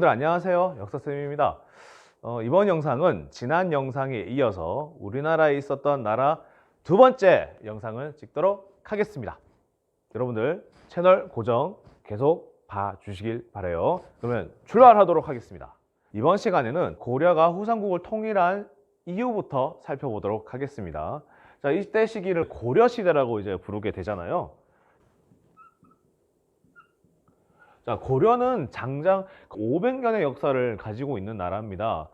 여러분들 안녕하세요. 역사쌤입니다. 어, 이번 영상은 지난 영상에 이어서 우리나라에 있었던 나라 두 번째 영상을 찍도록 하겠습니다. 여러분들 채널 고정 계속 봐주시길 바래요. 그러면 출발하도록 하겠습니다. 이번 시간에는 고려가 후삼국을 통일한 이후부터 살펴보도록 하겠습니다. 자, 이때 시기를 고려 시대라고 이제 부르게 되잖아요. 자, 고려는 장장 500년의 역사를 가지고 있는 나라입니다.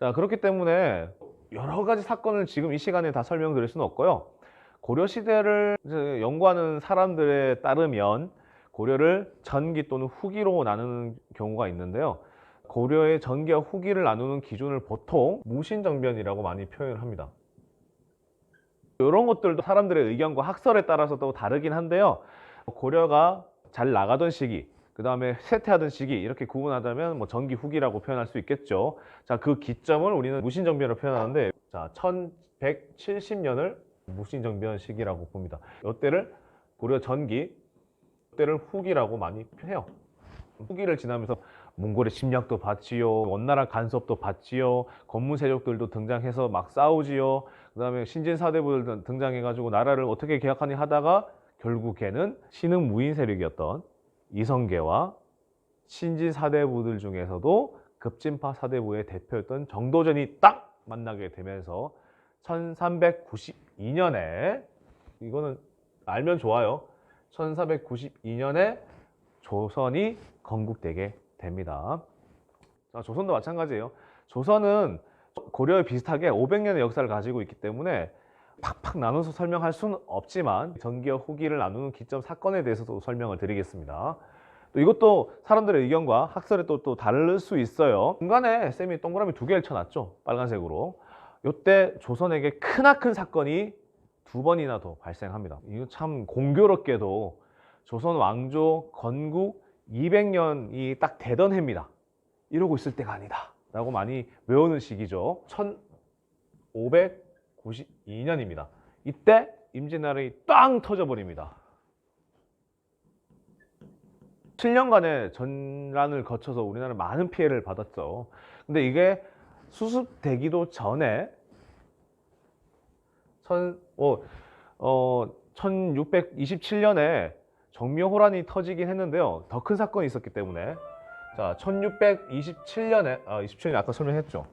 자, 그렇기 때문에 여러 가지 사건을 지금 이 시간에 다 설명드릴 수는 없고요. 고려 시대를 연구하는 사람들에 따르면 고려를 전기 또는 후기로 나누는 경우가 있는데요. 고려의 전기와 후기를 나누는 기준을 보통 무신정변이라고 많이 표현을 합니다. 이런 것들도 사람들의 의견과 학설에 따라서 또 다르긴 한데요. 고려가 잘 나가던 시기, 그 다음에 쇠퇴하던 시기 이렇게 구분하자면 뭐 전기 후기라고 표현할 수 있겠죠. 자, 그 기점을 우리는 무신정변으로 표현하는데 자, 1170년을 무신정변 시기라고 봅니다. 이때를 고려 전기, 이때를 후기라고 많이 해요. 후기를 지나면서 몽골의 침략도 받지요, 원나라 간섭도 받지요, 건문 세력들도 등장해서 막 싸우지요. 그다음에 신진 사대부들 등장해가지고 나라를 어떻게 개혁하니 하다가 결국에는 신흥 무인 세력이었던 이성계와 신진 사대부들 중에서도 급진파 사대부의 대표였던 정도전이 딱 만나게 되면서 1392년에 이거는 알면 좋아요. 1492년에 조선이 건국되게 됩니다. 자, 조선도 마찬가지예요. 조선은 고려에 비슷하게 500년의 역사를 가지고 있기 때문에 팍팍 나눠서 설명할 수는 없지만 전기와 후기를 나누는 기점 사건에 대해서도 설명을 드리겠습니다. 또 이것도 사람들의 의견과 학설에 또, 또 다를 수 있어요. 중간에 쌤이 동그라미 두 개를 쳐놨죠. 빨간색으로. 이때 조선에게 크나큰 사건이 두 번이나 더 발생합니다. 이거 참 공교롭게도 조선 왕조 건국 200년이 딱 되던 해입니다. 이러고 있을 때가 아니다. 라고 많이 외우는 시기죠. 1592년입니다. 이때 임진왜란이 땅 터져버립니다. 7년간의 전란을 거쳐서 우리나라는 많은 피해를 받았죠. 근데 이게 수습되기도 전에 천, 어, 어, 1627년에 정묘호란이 터지긴 했는데요. 더 큰 사건이 있었기 때문에 자, 1627년에 아, 27년에 아까 설명했죠.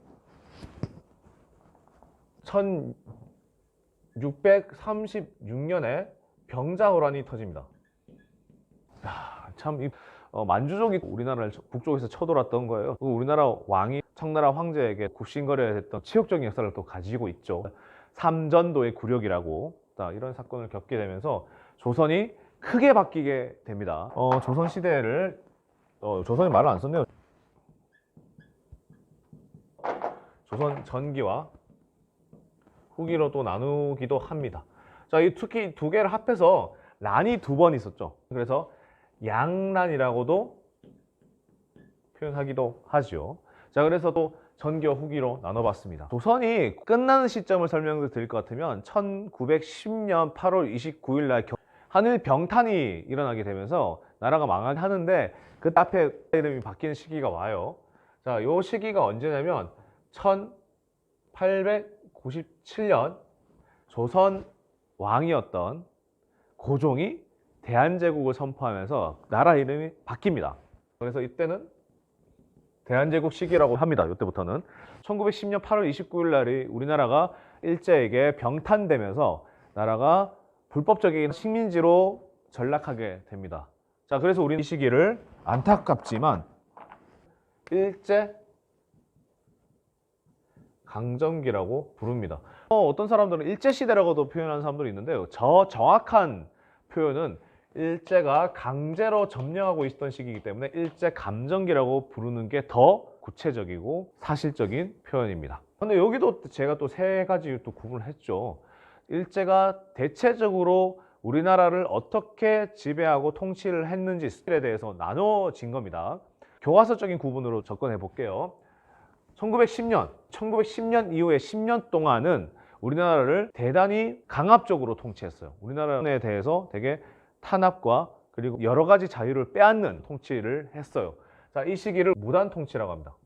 1636년에 병자호란이 터집니다. 야, 참 이, 어, 만주족이 우리나라를 저- 북쪽에서 쳐돌았던 거예요. 그리고 우리나라 왕이 청나라 황제에게 굽신거려야 했던 치욕적인 역사를 또 가지고 있죠. 삼전도의 굴욕이라고 자, 이런 사건을 겪게 되면서 조선이 크게 바뀌게 됩니다. 어, 조선 시대를 어, 조선이 말을 안 썼네요. 조선 전기와 후기로 또 나누기도 합니다. 자, 이 특히 두 개를 합해서 란이 두 번 있었죠. 그래서 양란이라고도 표현하기도 하죠. 자, 그래서 또 전기와 후기로 나눠봤습니다. 조선이 끝나는 시점을 설명을 드릴 것 같으면 1910년 8월 29일 날 겨- 하늘 병탄이 일어나게 되면서 나라가 망하게 하는데 그 앞에 이름이 바뀌는 시기가 와요. 자, 요 시기가 언제냐면 1897년 조선 왕이었던 고종이 대한제국을 선포하면서 나라 이름이 바뀝니다. 그래서 이때는 대한제국 시기라고 합니다. 이때부터는 1910년 8월 29일 날이 우리나라가 일제에게 병탄되면서 나라가 불법적인 식민지로 전락하게 됩니다. 자, 그래서 우리는 이 시기를 안타깝지만 일제 강점기라고 부릅니다. 어, 어떤 사람들은 일제 시대라고도 표현하는 사람들이 있는데요. 저 정확한 표현은 일제가 강제로 점령하고 있었던 시기이기 때문에 일제 감정기라고 부르는 게 더 구체적이고 사실적인 표현입니다. 근데 여기도 제가 또 세 가지 또 구분을 했죠. 일제가 대체적으로 우리나라를 어떻게 지배하고 통치를 했는지 스킬에 대해서 나눠진 겁니다. 교과서적인 구분으로 접근해 볼게요. 1910년, 1910년 이후에 10년 동안은 우리나라를 대단히 강압적으로 통치했어요. 우리나라에 대해서 되게 탄압과 그리고 여러 가지 자유를 빼앗는 통치를 했어요. 자, 이 시기를 무단 통치라고 합니다.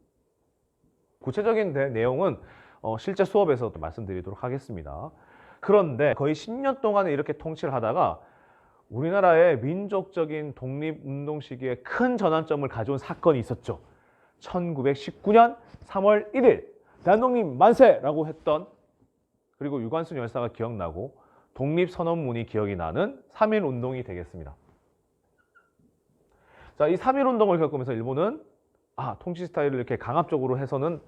구체적인 대- 내용은 어, 실제 수업에서 또 말씀드리도록 하겠습니다. 그런데 거의 10년 동안 이렇게 통치를 하다가 우리나라의 민족적인 독립운동 시기에 큰 전환점을 가져온 사건이 있었죠. 1919년 3월 1일 대한독립 만세라고 했던 그리고 유관순 열사가 기억나고 독립선언문이 기억이 나는 3.1 운동이 되겠습니다. 자, 이3.1 운동을 겪으면서 일본은 아, 통치 스타일을 이렇게 강압적으로 해서는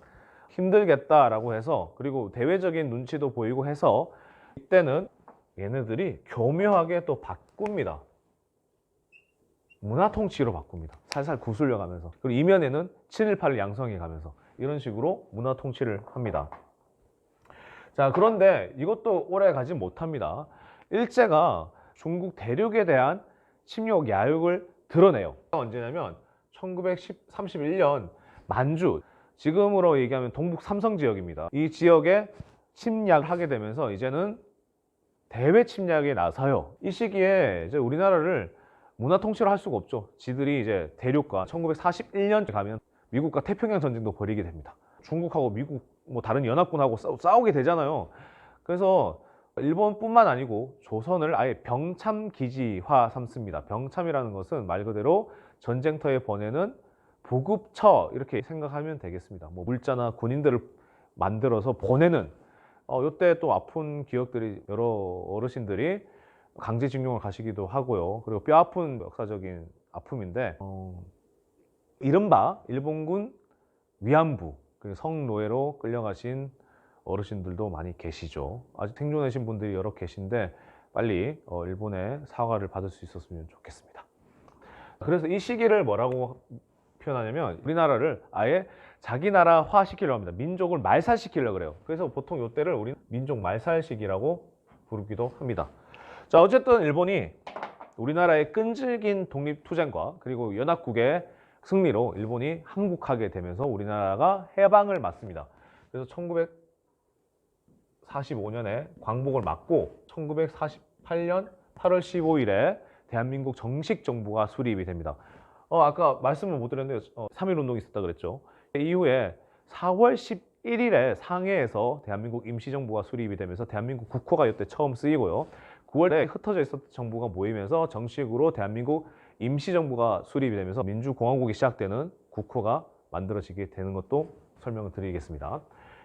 힘들겠다라고 해서 그리고 대외적인 눈치도 보이고 해서 이때는 얘네들이 교묘하게 또 바꿉니다. 문화 통치로 바꿉니다. 살살 구슬려 가면서. 그리고 이면에는 7.18을 양성해 가면서 이런 식으로 문화 통치를 합니다. 자, 그런데 이것도 오래 가지 못합니다. 일제가 중국 대륙에 대한 침략 야욕을 드러내요. 언제냐면 1931년 만주, 지금으로 얘기하면 동북 삼성 지역입니다. 이 지역에 침략을 하게 되면서 이제는 대외 침략에 나서요. 이 시기에 이제 우리나라를 문화 통치를 할 수가 없죠. 지들이 이제 대륙과 1941년 가면 미국과 태평양 전쟁도 벌이게 됩니다. 중국하고 미국 뭐 다른 연합군하고 싸우, 싸우 게 되잖아요. 그래서 일본뿐만 아니고 조선을 아예 병참 기지화 삼습니다. 병참이라는 것은 말 그대로 전쟁터에 보내는 보급처 이렇게 생각하면 되겠습니다. 뭐 물자나 군인들을 만들어서 보내는 어, 요때 또 아픈 기억들이 여러 어르신들이 강제징용을 가시기도 하고요. 그리고 뼈 아픈 역사적인 아픔인데 어, 이른바 일본군 위안부 그리고 성노예로 끌려가신 어르신들도 많이 계시죠. 아직 생존하신 분들이 여러 계신데 빨리 어, 일본의 사과를 받을 수 있었으면 좋겠습니다. 그래서 이 시기를 뭐라고 표현하냐면 우리나라를 아예 자기 나라화 시키려고 합니다. 민족을 말살시키려고 그래요. 그래서 보통 이때를 우리 민족 말살 시기라고 부르기도 합니다. 자, 어쨌든 일본이 우리나라의 끈질긴 독립투쟁과 그리고 연합국의 승리로 일본이 항복하게 되면서 우리나라가 해방을 맞습니다. 그래서 1945년에 광복을 맞고 1948년 8월 15일에 대한민국 정식 정부가 수립이 됩니다. 어, 아까 말씀을 못 드렸는데 어, 3.1 운동이 있었다 그랬죠. 이후에 4월 11일에 상해에서 대한민국 임시정부가 수립이 되면서 대한민국 국호가 이때 처음 쓰이고요. 9월에 흩어져 있었던 정부가 모이면서 정식으로 대한민국 임시정부가 수립이 되면서 민주공화국이 시작되는 국호가 만들어지게 되는 것도 설명을 드리겠습니다.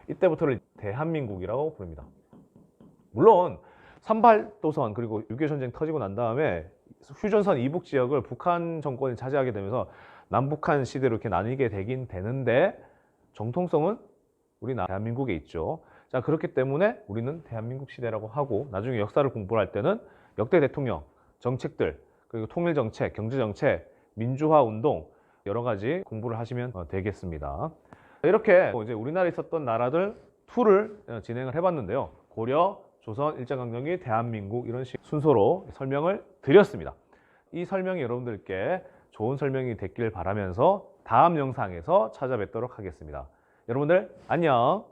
이때부터를 대한민국이라고 부릅니다. 물론 삼발도선 그리고 6.25 전쟁 터지고 난 다음에 휴전선 이북 지역을 북한 정권이 차지하게 되면서 남북한 시대로 이렇게 나뉘게 되긴 되는데 정통성은 우리 나- 대한민국에 있죠. 자 그렇기 때문에 우리는 대한민국 시대라고 하고 나중에 역사를 공부를 할 때는 역대 대통령 정책들 그리고 통일 정책, 경제 정책, 민주화 운동 여러 가지 공부를 하시면 어, 되겠습니다. 이렇게 이제 우리나라에 있었던 나라들 투를 어, 진행을 해봤는데요. 고려, 조선, 일제강점기, 대한민국 이런 식 순서로 설명을 드렸습니다. 이 설명이 여러분들께 좋은 설명이 됐길 바라면서 다음 영상에서 찾아뵙도록 하겠습니다. 여러분들 안녕.